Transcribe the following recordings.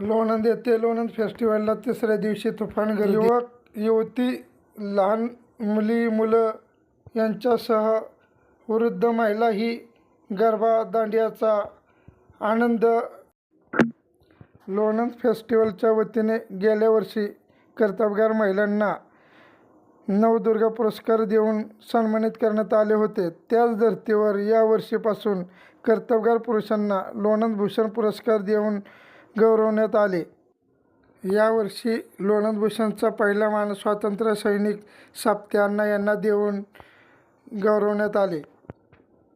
आनंद येथे लोणंद फेस्टिवलला तिसऱ्या दिवशी तुफान गर्दी युवक युवती लहान मुली मुलं यांच्यासह वृद्ध महिला ही गरबा दांडियाचा आनंद लोणंद फेस्टिवलच्या वतीने गेल्या वर्षी कर्तबगार महिलांना नवदुर्गा पुरस्कार देऊन सन्मानित करण्यात आले होते. त्याच धर्तीवर या वर्षीपासून कर्तबगार पुरुषांना लोणंद भूषण पुरस्कार देऊन गौरवण्यात आले. यावर्षी लोणंदभूषणचा पहिला मान स्वातंत्र्य सैनिक साप्ते अण्णा यांना देऊन गौरवण्यात आले.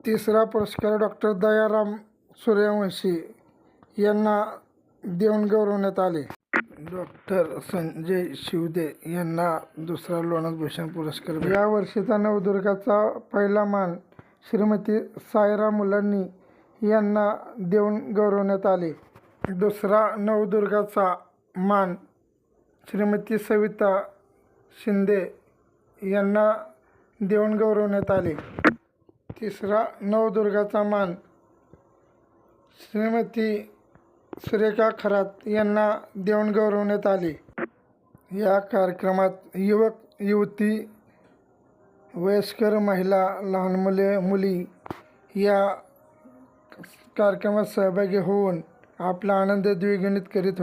तिसरा पुरस्कार डॉक्टर दयाराम सूर्यवंशी यांना देऊन गौरवण्यात आले. डॉक्टर संजय शिवदे यांना दुसरा लोणंदभूषण पुरस्कार या वर्षीचा नवदुर्गाचा पहिला मान श्रीमती सायरा मुलांनी यांना देऊन गौरवण्यात आले. दुसरा नवदुर्गाचा मान श्रीमती सविता शिंदे यांना देऊन गौरवण्यात आले. तिसरा नवदुर्गाचा मान श्रीमती सुरेखा खरात यांना देऊन गौरवण्यात आले. या कार्यक्रमात युवक युवती वयस्कर महिला लहान मुले मुली या कार्यक्रमात सहभागी होऊन आपला आनंद द्विगुणित करीत